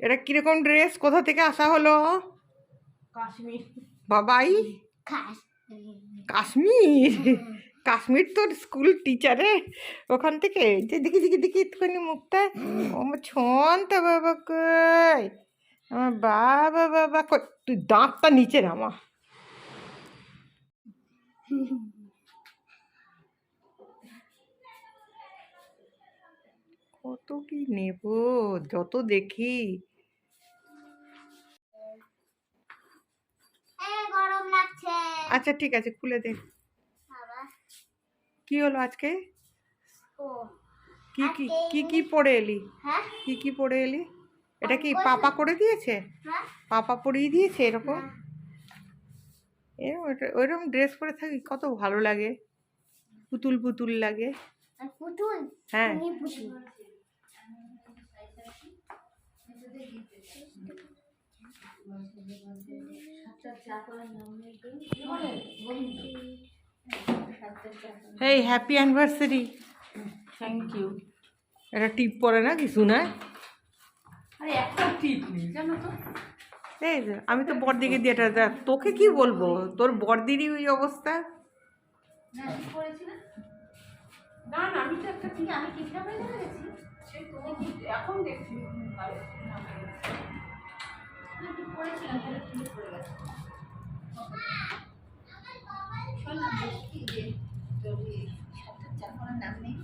এটা কীরকম ড্রেস? কোথা থেকে আসা হলো? কাশ্মীর। বাবাই? কাশ্মীর। কাশ্মীর? তোর স্কুল টিচারে ওখান থেকে? যে দেখি দেখি দেখি একটুখানি মুখটা। ও আমার ছন তো বাবা কই? আমার বাবা বাবা কই? তুই দাঁতটা নিচে নামা। কত কি নেব? যত দেখি। আচ্ছা ঠিক আছে খুলে দে। কি হলো আজকে? কি কি কি কি পড়ে এলি? হ্যাঁ? কি কি পড়ে এলি? এটা কি পাপা করে দিয়েছে? হ্যাঁ। পাপা পরিয়ে দিয়েছে এরকম? ওটা- ওইরকম ড্রেস পরে থাকি কত ভালো লাগে। পুতুল পুতুল লাগে। পুতুল? হ্যাঁ তুমি পুতুল এই হ্যাপি অ্যানিভার্সারি থ্যাংক ইউ এটা টিপ পরে না কিছু না? একটা টিপ নেই জানো তো। এই আমি তো বড়দিকে দিয়ে এটা তোকে কি বলব? তোর বড়দিরই ওই অবস্থা। একটা এখন দেখছি। ভালো না, আমি টিপ করেছিলাম তাহলে টিপ পড়ে গেছে। শোন না, বলছি যে তোর সাতটার করার নাম নেই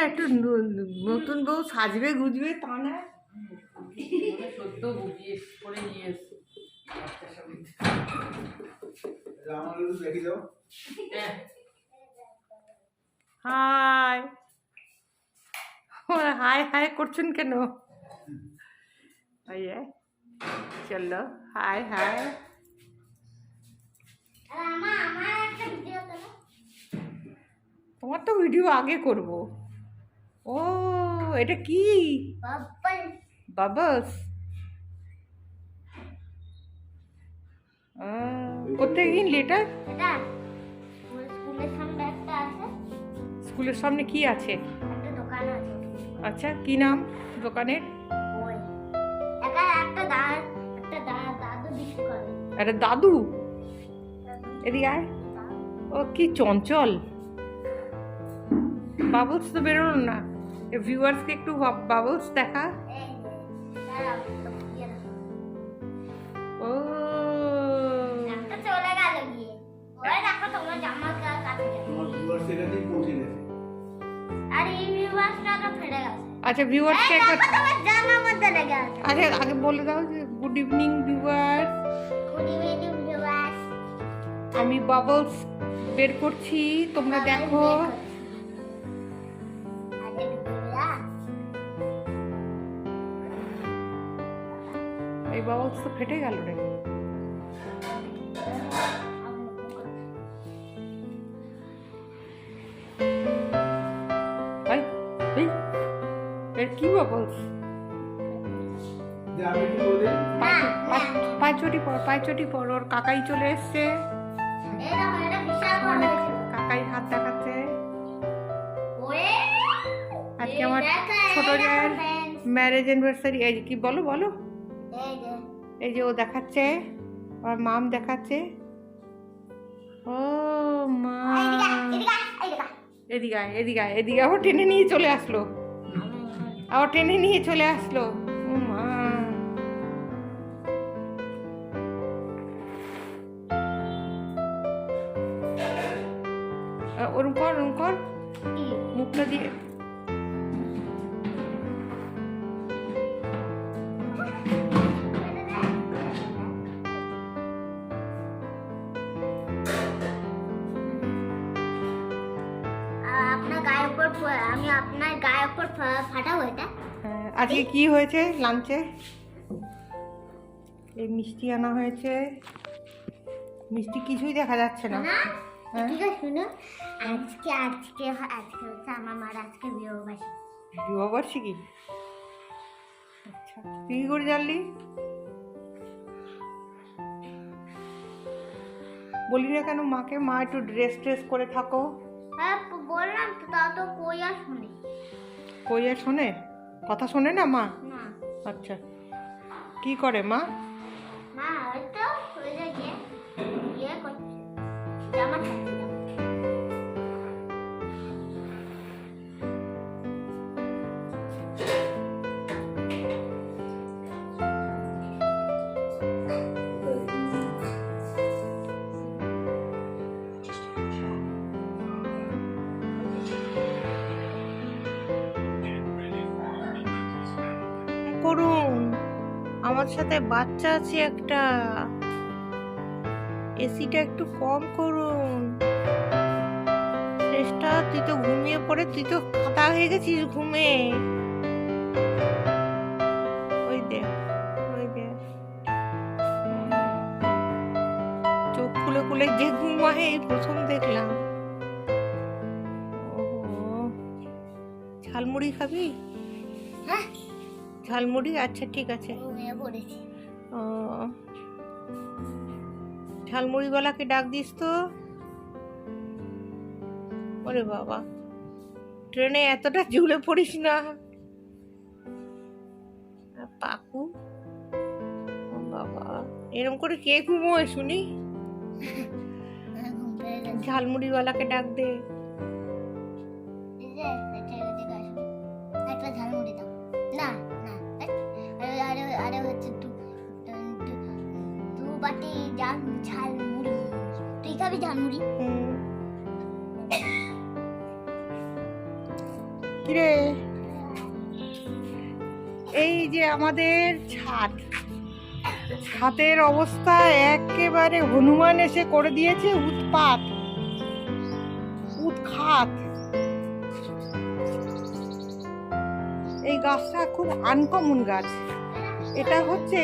কোথায় একটু নতুন বউ সাজবে গুজবে তা না। সদ্য বুঝিয়ে করে নিয়ে এসছে হ্যাঁ হাই হাই হাই করছেন কেন? ওই চলো হাই হাই। আর আমার আমার একটা ভিডিও তো তোমার তো ভিডিও আগে করব। ও, এটা কি? বাবলস। কোথায় কিনলি এটা? স্কুলের সামনে কি আছে? আচ্ছা কি নাম দোকানের? একটা দাদু? এদিকে আয়। ও, কি চঞ্চল। বাবলস তো বেরোলো না। ভিউয়ার্সকে একটু বাবলস দেখা। ও। চলে গেল গিয়ে ওই দেখো তোমার জামার কাছে গেছে তোমার ভিউয়ার সেখানেই পৌঁছে গেছে আর এই ভিউয়ার্সটা তো ফেলে গেছে আচ্ছা এই ভিউয়ার্সকে একবার তোমার জামার মধ্যে লেগে আছে আচ্ছা আগে বলে দাও যে good evening viewers good evening viewers আমি বাবলস বের করছি তোমরা দেখো। ফেটে গেল রে। কি বাবলস যে আমি একটু বলে? পাঁচ চটি পর পাঁচ চটি পর ওর কাকাই চলে এসছে। কাকাই হাত দেখাচ্ছে। আজকে আমার ছোট জায়ের ম্যারেজ অ্যানিভার্সারি কি বলো বলো? এই যে ও দেখাচ্ছে আর মাম দেখাচ্ছে। ও মা। এদিকে এদিকে এদিকে আবার টেনে নিয়ে চলে আসলো। আবার টেনে নিয়ে চলে আসলো। মা। ওরম কর ওরম কর। মুখটা দিয়ে ফা- ফাটাবো এটা হ্যাঁ, আজকে কি হয়েছে লাঞ্চে? এই মিষ্টি আনা হয়েছে। মিষ্টি কিছুই দেখা যাচ্ছে না। না হ্যাঁ? ঠিক আছে শুনো। আজকে আজকে আজকে হচ্ছে আমার মার আজকে বিবাহবাসী বিবাহবার্ষিকী? আচ্ছা তুই কি করে জানলি? বলি না কেন মাকে মা একটু ড্রেস ট্রেস করে থাকো। হ্যাঁ বললাম তো তা তো কই আর শুনি। কই আর শোনে? কথা শোনে না মা? আচ্ছা। কি করে মা? মা ওই তো ওই যে ইয়ে করছে। জামা সাথে বাচ্চা আছে একটা। এসিটা একটু কম করুন। চেষ্টা তুই তো ঘুমিয়ে পড়ে, তুই তো খাতা হয়ে গেছিস ঘুমে। ওই দে ওই দে চোখ খুলে খুলে যে ঘুমায়, এই প্রথম দেখলাম। ঝালমুড়ি খাবি? হ্যাঁ। ঝালমুড়ি? আচ্ছা ঠিক আছে। ও ঝালমুড়িওয়ালাকে ডাক দিস তো। ওরে বাবা ট্রেনে এতটা ঝুলে পড়িস না। পাকু বাবা এরম করে কে ঘুমোয় শুনি? হ্যাঁ, ঝালমুড়িওয়ালাকে ডাক দে। একটা ঝালমুড়ি দাও। জাল ঝালমুড়ি তুই খাবি। কিরে? এই যে আমাদের ছাদ ছাদের অবস্থা একেবারে হনুমান এসে করে দিয়েছে উৎপাত, উৎখাত। এই গাছটা খুব আনকমন গাছ। এটা হচ্ছে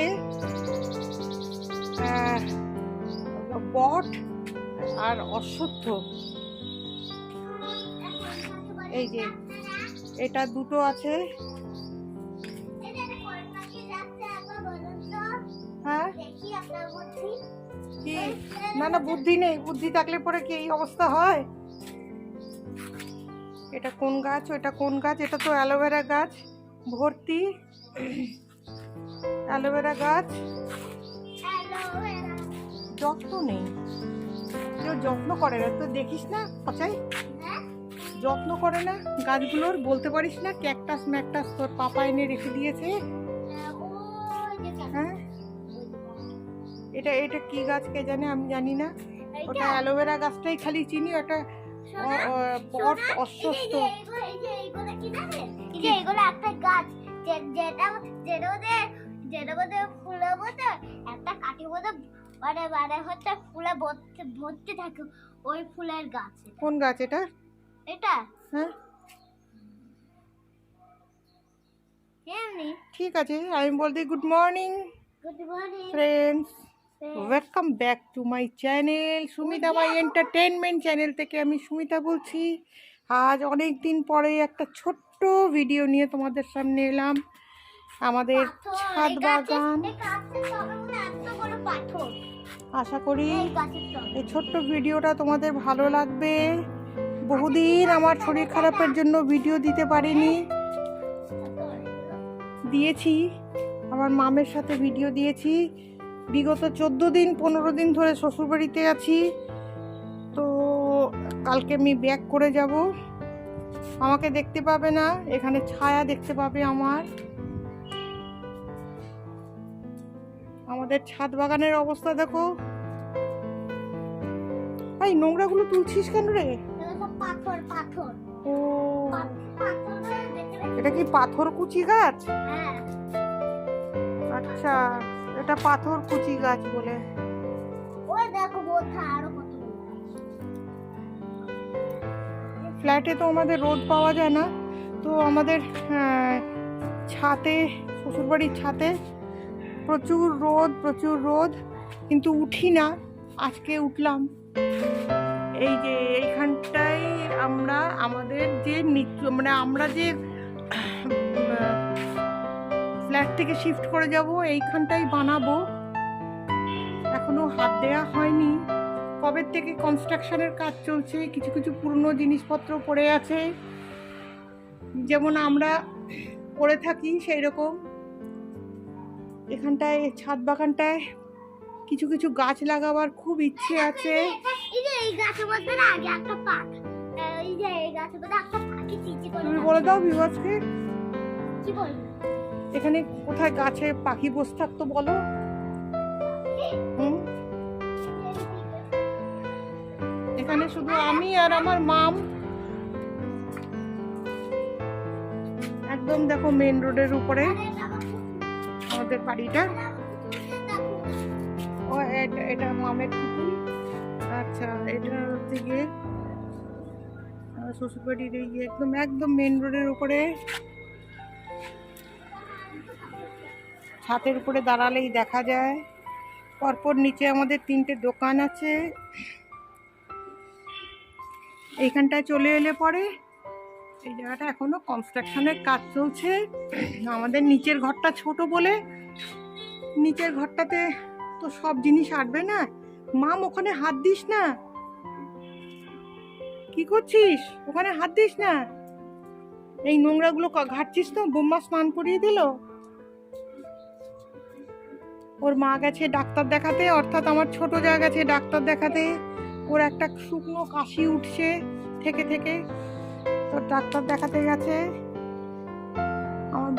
বট আর অশ্বত্থ এই যে, এটা দুটো আছে। হ্যাঁ? কি? না না, বুদ্ধি নেই। বুদ্ধি থাকলে পরে কি এই অবস্থা হয়? এটা কোন গাছ? ওটা কোন গাছ? এটা তো অ্যালোভেরা গাছ। ভর্তি। অ্যালোভেরা গাছ। যত্ন নেই। কেউ যত্ন করে না। তো দেখিস না পচাই যত্ন করে না গাছগুলোর? বলতে পারিস না ক্যাকটাস ম্যাকটাস তোর পাপা এনে রেখে দিয়েছে? হ্যাঁ? এটা এটা কি গাছ কে জানে? আমি জানি না। ওটা অ্যালোভেরা গাছটাই খালি চিনি ওটা বট অশ্বস্থ এগুলো একটা গাছ যে- যেটা যেটা ওদের যেটা ওদের ফুলে বোধ একটা কাটি বোধ মানে মানে হচ্ছে ফুলে ভর্তি ভর্তি থাকে ওই ফুলের গাছ। কোন গাছ এটা? এটা? হ্যাঁ। ঠিক আছে আমি বলতে good morning good morning friends welcome back to my channel Sumita my entertainment channel থেকে আমি সুমিতা বলছি। আজ অনেক দিন পরে একটা ছোট্ট ভিডিও নিয়ে তোমাদের সামনে এলাম। আমাদের ছাদ বাগান। আশা করি এই ছোট্ট ভিডিওটা তোমাদের ভালো লাগবে। বহুদিন আমার শরীর খারাপের জন্য ভিডিও দিতে পারিনি। দিয়েছি। আমার মামের সাথে ভিডিও দিয়েছি। বিগত চোদ্দ দিন পনেরো দিন ধরে শ্বশুরবাড়িতে আছি। তো কালকে আমি ব্যাক করে যাব। আমাকে দেখতে পাবে না। এখানে ছায়া দেখতে পাবে আমার। আমাদের ছাদ বাগানের অবস্থা দেখো। এই নোংরাগুলো তুলছিস কেন রে? পাথর পাথর। ও। এটা কি পাথর কুচি গাছ? হ্যাঁ। আচ্ছা এটা পাথর কুচি গাছ বলে। ফ্ল্যাটে তো আমাদের রোদ পাওয়া যায় না। তো আমাদের ছাতে শ্বশুরবাড়ির ছাতে প্রচুর রোদ প্রচুর রোদ, কিন্তু উঠি না। আজকে উঠলাম। এই যে এইখানটায় আমরা আমাদের যে নিত্য মানে আমরা যে, ফ্ল্যাট থেকে শিফট করে যাব, এইখানটাই বানাবো। এখনও হাত দেয়া হয়নি। কবে থেকে কনস্ট্রাকশনের কাজ চলছে, কিছু কিছু পুরনো জিনিসপত্র পড়ে আছে। যেমন আমরা করে থাকি সেই রকম এখানটায় ছাদ বাগানটায় কিছু কিছু গাছ লাগাবার খুব ইচ্ছে আছে। তুমি বলে দাও বিভাসকে এখানে কোথায় গাছে পাখি বসে থাকতো বলো। হুম? এখানে শুধু আমি আর আমার মাম। একদম দেখো মেন রোডের উপরে। আমাদের বাড়িটা। ও, এটা এটা মামের আচ্ছা এটা হচ্ছে গিয়ে শ্বশুরবাড়ির এই একদম একদম মেন রোডের উপরে। ছাতের উপরে দাঁড়ালেই দেখা যায়। পরপর নিচে আমাদের তিনটে দোকান আছে। এইখানটায় চলে এলে পরে এই জায়গাটা এখনও কনস্ট্রাকশনের কাজ চলছে। আমাদের নিচের ঘরটা ছোট বলে নিচের ঘরটাতে তো সব জিনিস আটবে না। মাম, ওখানে হাত দিস না। কি করছিস? ওখানে হাত দিস না। এই নোংরাগুলো ঘাটছিস তো? বোম্মা স্নান করিয়ে দিল। ওর মা গেছে ডাক্তার দেখাতে, অর্থাৎ আমার ছোট যা গেছে ডাক্তার দেখাতে। ওর একটা শুকনো কাশি উঠছে থেকে থেকে। তো ডাক্তার দেখাতে গেছে।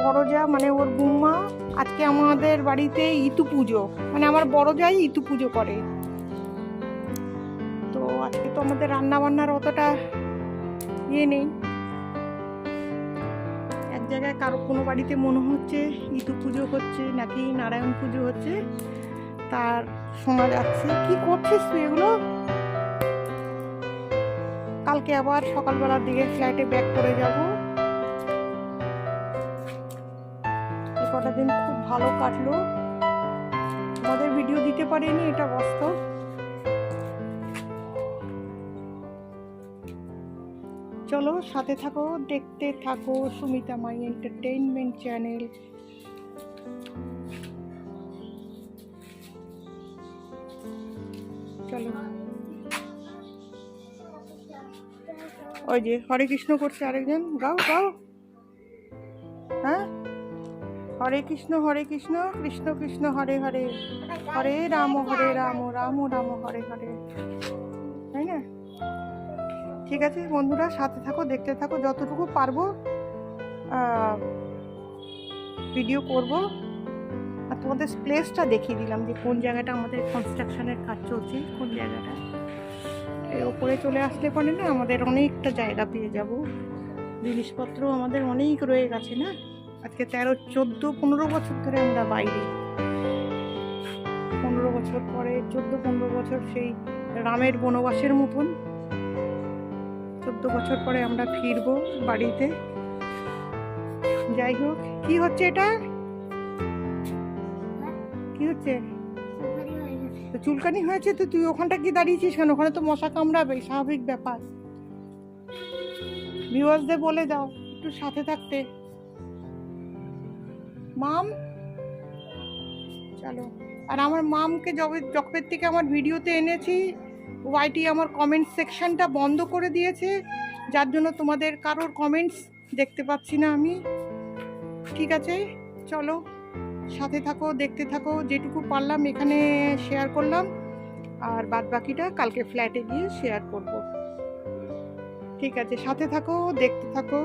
বড় যা মানে ওর বুম্মা আজকে আমাদের বাড়িতে ইতু পুজো। মানে আমার বড় যাই ইতু পুজো করে। তো আজকে তো আমাদের রান্না বান্নার অতটা ইয়ে নেই। এক জায়গায় কারও কোনো বাড়িতে মনে হচ্ছে, ইতু পুজো হচ্ছে, নাকি নারায়ণ পুজো হচ্ছে, তার শোনা যাচ্ছে। কি করছিস তুই এগুলো? কালকে আবার সকালবেলার দিকে ফ্লাইটে ব্যাক করে যাব। কটা দিন খুব ভালো কাটলো। আমাদের ভিডিও দিতে পারিনি, এটা বাস্তব চলো সাথে থাকো, দেখতে থাকো সুমিতা মাই এন্টারটেইনমেন্ট চ্যানেল চলো। ওই যে হরে কৃষ্ণ করছে আরেকজন। গাও গাও। হ্যাঁ? হরে কৃষ্ণ হরে কৃষ্ণ কৃষ্ণ কৃষ্ণ, হরে হরে। হরে রাম হরে রাম রাম রাম, হরে হরে। তাই না? ঠিক আছে বন্ধুরা, সাথে থাকো, দেখতে থাকো, যতটুকু পারব ভিডিও করব। আর তোমাদের প্লেসটা দেখিয়ে দিলাম যে কোন জায়গাটা আমাদের কনস্ট্রাকশনের কাজ চলছে, কোন জায়গাটা। ওপরে চলে আসলে পরে না আমাদের অনেকটা জায়গা পেয়ে যাব। জিনিসপত্র আমাদের অনেক রয়ে গেছে না? আজকে তেরো, চোদ্দ, পনেরো বছর ধরে আমরা বাইরে। পনেরো বছর পরে, চোদ্দ, পনেরো বছর সেই রামের বনবাসের মতন। চোদ্দ বছর পরে আমরা ফিরবো বাড়িতে। যাই হোক, কি হচ্ছে এটা? কি হচ্ছে? তো চুলকানি হয়েছে তো তুই ওখানটা কি দাঁড়িয়েছিস কেন? ওখানে তো মশা কামড়াবে, স্বাভাবিক ব্যাপার। ভিউয়ার্সদের বলে দাও, একটু সাথে থাকতে। মাম চলো। আর আমার মামকে যবে যবের থেকে আমার ভিডিওতে এনেছি ওয়াইটি আমার কমেন্ট সেকশনটা বন্ধ করে দিয়েছে, যার জন্য তোমাদের কারোর কমেন্টস দেখতে পাচ্ছি না আমি। ঠিক আছে? চলো। সাথে থাকো, দেখতে থাকো, যেটুকু পারলাম এখানে শেয়ার করলাম। আর বাদ বাকিটা কালকে ফ্ল্যাটে গিয়ে শেয়ার করব। ঠিক আছে? সাথে থাকো, দেখতে থাকো।